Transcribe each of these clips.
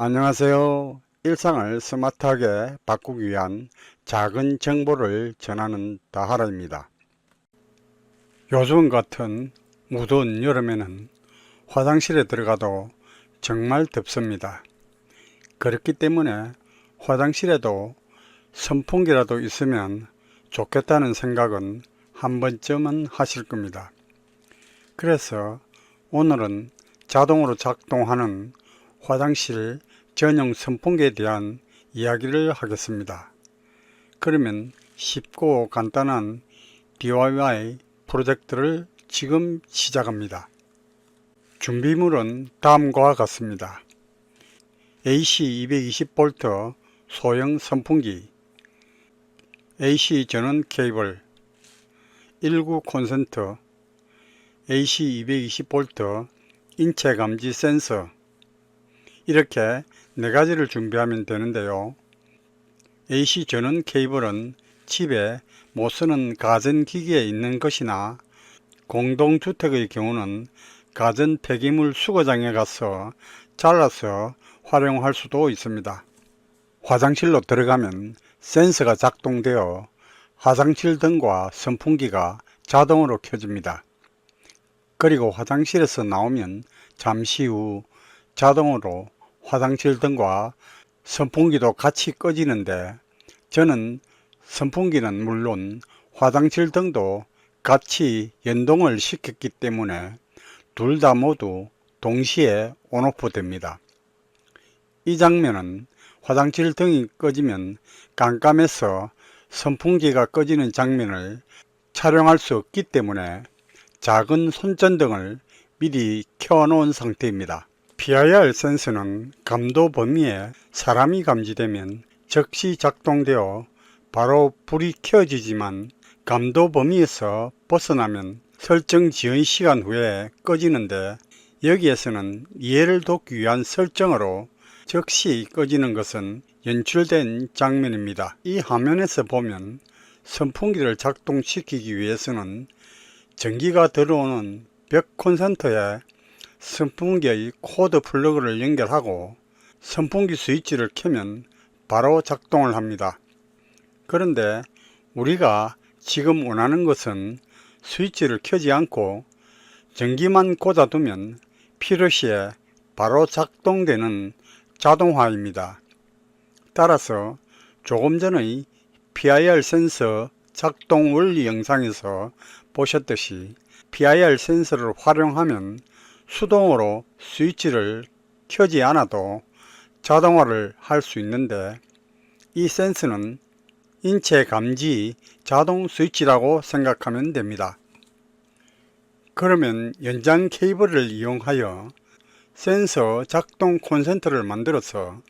안녕하세요. 일상을 스마트하게 바꾸기 위한 작은 정보를 전하는 다하라입니다. 요즘 같은 무더운 여름에는 화장실에 들어가도 정말 덥습니다. 그렇기 때문에 화장실에도 선풍기라도 있으면 좋겠다는 생각은 한 번쯤은 하실 겁니다. 그래서 오늘은 자동으로 작동하는 화장실 전용 선풍기에 대한 이야기를 하겠습니다. 그러면 쉽고 간단한 DIY 프로젝트를 지금 시작합니다. 준비물은 다음과 같습니다. AC 220V 소형 선풍기, AC 전원 케이블, 19 콘센트, AC 220V 인체 감지 센서, 이렇게 네 가지를 준비하면 되는데요. AC 전원 케이블은 집에 못 쓰는 가전기기에 있는 것이나 공동주택의 경우는 가전 폐기물 수거장에 가서 잘라서 활용할 수도 있습니다. 화장실로 들어가면 센서가 작동되어 화장실 등과 선풍기가 자동으로 켜집니다. 그리고 화장실에서 나오면 잠시 후 자동으로 화장실 등과 선풍기도 같이 꺼지는데 저는 선풍기는 물론 화장실 등도 같이 연동을 시켰기 때문에 둘 다 모두 동시에 온오프 됩니다. 이 장면은 화장실 등이 꺼지면 깜깜해서 선풍기가 꺼지는 장면을 촬영할 수 없기 때문에 작은 손전등을 미리 켜놓은 상태입니다. PIR 센서는 감도 범위에 사람이 감지되면 즉시 작동되어 바로 불이 켜지지만 감도 범위에서 벗어나면 설정 지연 시간 후에 꺼지는데 여기에서는 이해를 돕기 위한 설정으로 즉시 꺼지는 것은 연출된 장면입니다. 이 화면에서 보면 선풍기를 작동시키기 위해서는 전기가 들어오는 벽 콘센트에 선풍기의 코드 플러그를 연결하고 선풍기 스위치를 켜면 바로 작동을 합니다. 그런데 우리가 지금 원하는 것은 스위치를 켜지 않고 전기만 꽂아두면 필요시에 바로 작동되는 자동화입니다. 따라서 조금 전의 PIR 센서 작동 원리 영상에서 보셨듯이 PIR 센서를 활용하면 수동으로 스위치를 켜지 않아도 자동화를 할 수 있는데 이 센서는 인체 감지 자동 스위치라고 생각하면 됩니다. 그러면 연장 케이블을 이용하여 센서 작동 콘센트를 만들어서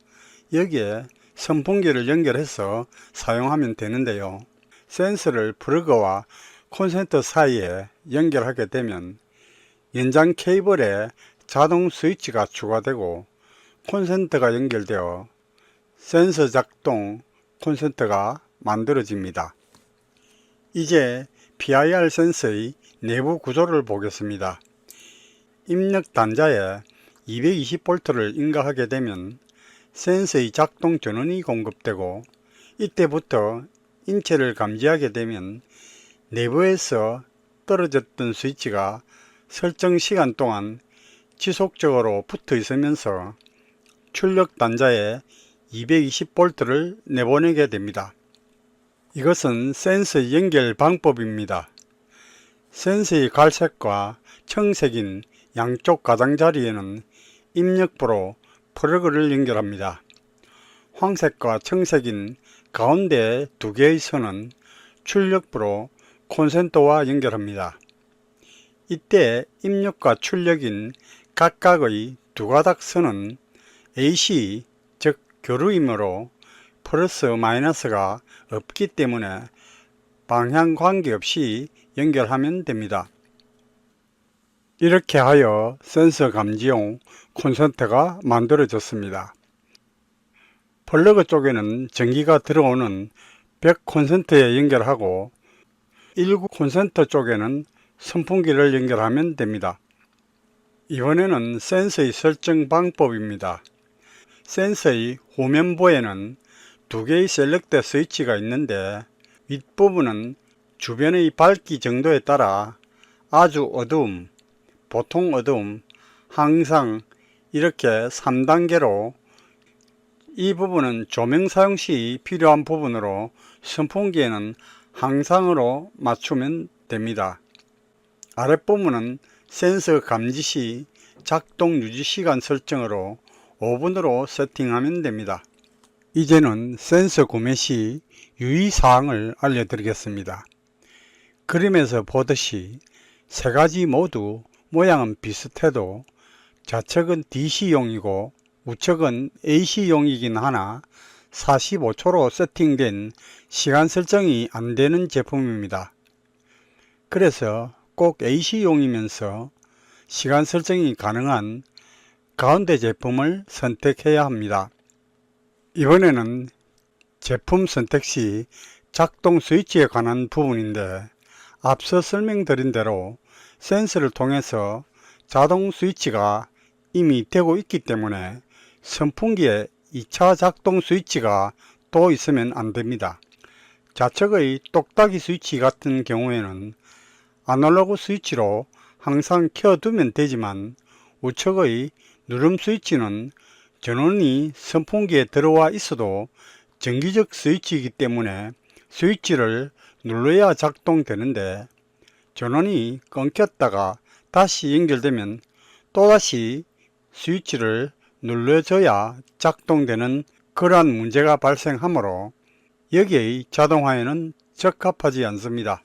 여기에 선풍기를 연결해서 사용하면 되는데요. 센서를 플러그와 콘센트 사이에 연결하게 되면 연장 케이블에 자동 스위치가 추가되고 콘센트가 연결되어 센서 작동 콘센트가 만들어집니다. 이제 PIR 센서의 내부 구조를 보겠습니다. 입력 단자에 220V를 인가하게 되면 센서의 작동 전원이 공급되고 이때부터 인체를 감지하게 되면 내부에서 떨어졌던 스위치가 설정 시간 동안 지속적으로 붙어 있으면서 출력 단자에 220V를 내보내게 됩니다. 이것은 센서 연결 방법입니다. 센서의 갈색과 청색인 양쪽 가장자리에는 입력부로 플러그를 연결합니다. 황색과 청색인 가운데 두 개의 선은 출력부로 콘센트와 연결합니다. 이때 입력과 출력인 각각의 두 가닥 선은 AC 즉 교류이므로 플러스 마이너스가 없기 때문에 방향 관계없이 연결하면 됩니다. 이렇게 하여 센서 감지용 콘센트가 만들어졌습니다. 플러그 쪽에는 전기가 들어오는 100 콘센트에 연결하고 19 콘센트 쪽에는 선풍기를 연결하면 됩니다. 이번에는 센서의 설정 방법입니다. 센서의 후면부에는 두 개의 셀렉트 스위치가 있는데 윗부분은 주변의 밝기 정도에 따라 아주 어두움, 보통 어두움, 항상 이렇게 3단계로 이 부분은 조명 사용 시 필요한 부분으로 선풍기에는 항상으로 맞추면 됩니다. 아랫부분은 센서 감지 시 작동 유지 시간 설정으로 5분으로 세팅하면 됩니다. 이제는 센서 구매 시 유의사항을 알려드리겠습니다. 그림에서 보듯이 세 가지 모두 모양은 비슷해도 좌측은 DC용이고 우측은 AC용이긴 하나 45초로 세팅된 시간 설정이 안 되는 제품입니다. 그래서 꼭 AC용이면서 시간 설정이 가능한 가운데 제품을 선택해야 합니다. 이번에는 제품 선택 시 작동 스위치에 관한 부분인데 앞서 설명드린 대로 센서를 통해서 자동 스위치가 이미 되고 있기 때문에 선풍기에 2차 작동 스위치가 또 있으면 안 됩니다. 좌측의 똑딱이 스위치 같은 경우에는 아날로그 스위치로 항상 켜두면 되지만 우측의 누름 스위치는 전원이 선풍기에 들어와 있어도 정기적 스위치이기 때문에 스위치를 눌러야 작동되는데 전원이 끊겼다가 다시 연결되면 또다시 스위치를 눌러줘야 작동되는 그러한 문제가 발생하므로 여기의 자동화에는 적합하지 않습니다.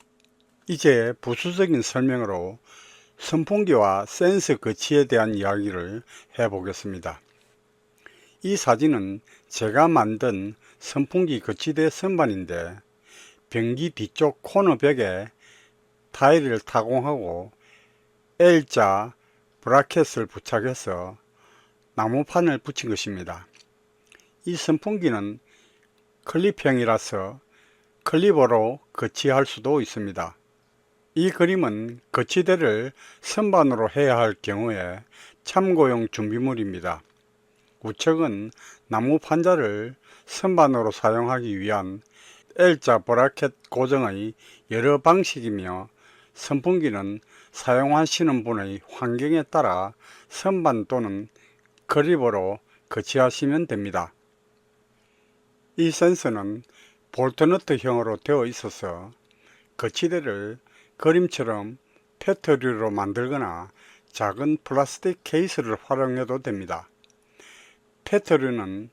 이제 부수적인 설명으로 선풍기와 센서 거치에 대한 이야기를 해보겠습니다. 이 사진은 제가 만든 선풍기 거치대 선반인데 변기 뒤쪽 코너 벽에 타일을 타공하고 L자 브라켓을 부착해서 나무판을 붙인 것입니다. 이 선풍기는 클립형이라서 클리버로 거치할 수도 있습니다. 이 그림은 거치대를 선반으로 해야 할 경우에 참고용 준비물입니다. 우측은 나무 판자를 선반으로 사용하기 위한 L자 브라켓 고정의 여러 방식이며 선풍기는 사용하시는 분의 환경에 따라 선반 또는 그립으로 거치하시면 됩니다. 이 센서는 볼트너트형으로 되어 있어서 거치대를 그림처럼 페트류로 만들거나 작은 플라스틱 케이스를 활용해도 됩니다. 페트류는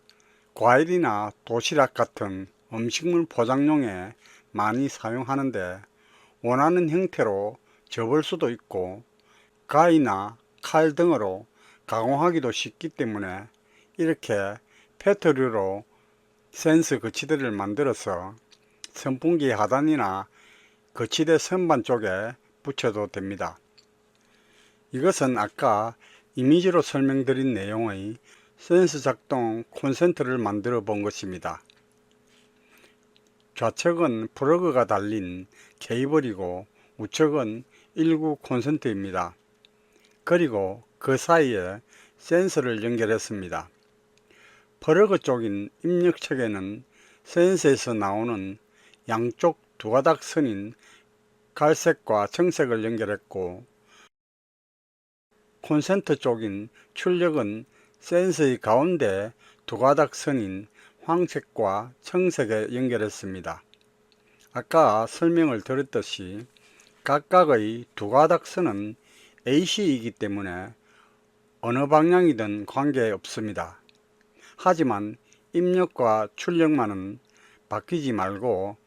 과일이나 도시락 같은 음식물 포장용에 많이 사용하는데 원하는 형태로 접을 수도 있고 가위나 칼 등으로 가공하기도 쉽기 때문에 이렇게 페트류로 센스 거치대를 만들어서 선풍기 하단이나 거치대 선반 쪽에 붙여도 됩니다. 이것은 아까 이미지로 설명드린 내용의 센스 작동 콘센트를 만들어 본 것입니다. 좌측은 플러그가 달린 케이블이고 우측은 19 콘센트입니다. 그리고 그 사이에 센서를 연결했습니다. 플러그 쪽인 입력측에는 센서에서 나오는 양쪽 두 가닥 선인 갈색과 청색을 연결했고 콘센트 쪽인 출력은 센서의 가운데 두 가닥 선인 황색과 청색에 연결했습니다. 아까 설명을 드렸듯이 각각의 두 가닥 선은 AC이기 때문에 어느 방향이든 관계없습니다. 하지만 입력과 출력만은 바뀌지 말고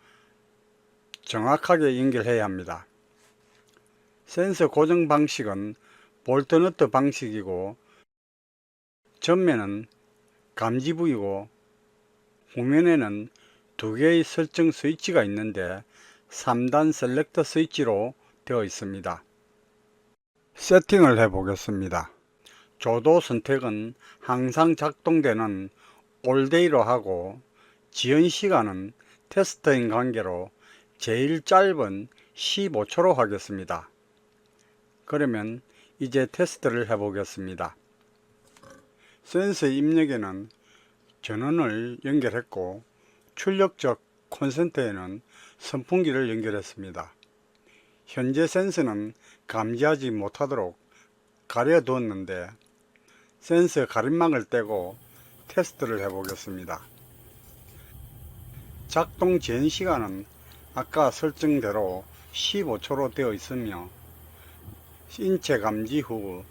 정확하게 연결해야 합니다. 센서 고정 방식은 볼트너트 방식이고 전면은 감지 부위고 후면에는 두 개의 설정 스위치가 있는데 3단 셀렉터 스위치로 되어 있습니다. 세팅을 해 보겠습니다. 조도 선택은 항상 작동되는 올데이로 하고 지연 시간은 테스트인 관계로 제일 짧은 15초로 하겠습니다. 그러면 이제 테스트를 해 보겠습니다. 센서 입력에는 전원을 연결했고 출력적 콘센트에는 선풍기를 연결했습니다. 현재 센서는 감지하지 못하도록 가려두었는데 센서 가림막을 떼고 테스트를 해보겠습니다. 작동 전 시간은 아까 설정대로 15초로 되어 있으며 인체 감지 후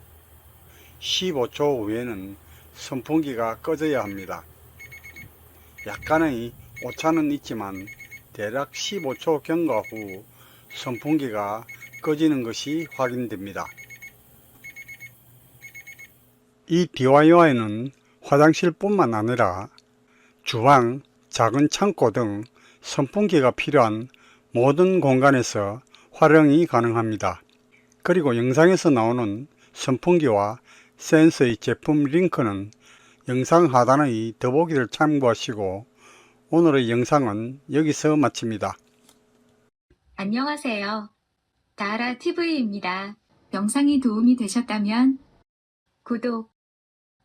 15초 후에는 선풍기가 꺼져야 합니다. 약간의 오차는 있지만 대략 15초 경과 후 선풍기가 꺼지는 것이 확인됩니다. 이 DIY는 화장실뿐만 아니라 주방, 작은 창고 등 선풍기가 필요한 모든 공간에서 활용이 가능합니다. 그리고 영상에서 나오는 선풍기와 센서의 제품 링크는 영상 하단의 더보기를 참고하시고 오늘의 영상은 여기서 마칩니다. 안녕하세요. 다하라 TV입니다. 영상이 도움이 되셨다면 구독,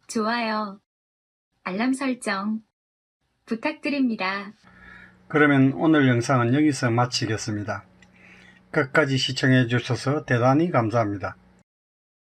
좋아요, 알람 설정 부탁드립니다. 그러면 오늘 영상은 여기서 마치겠습니다. 끝까지 시청해 주셔서 대단히 감사합니다.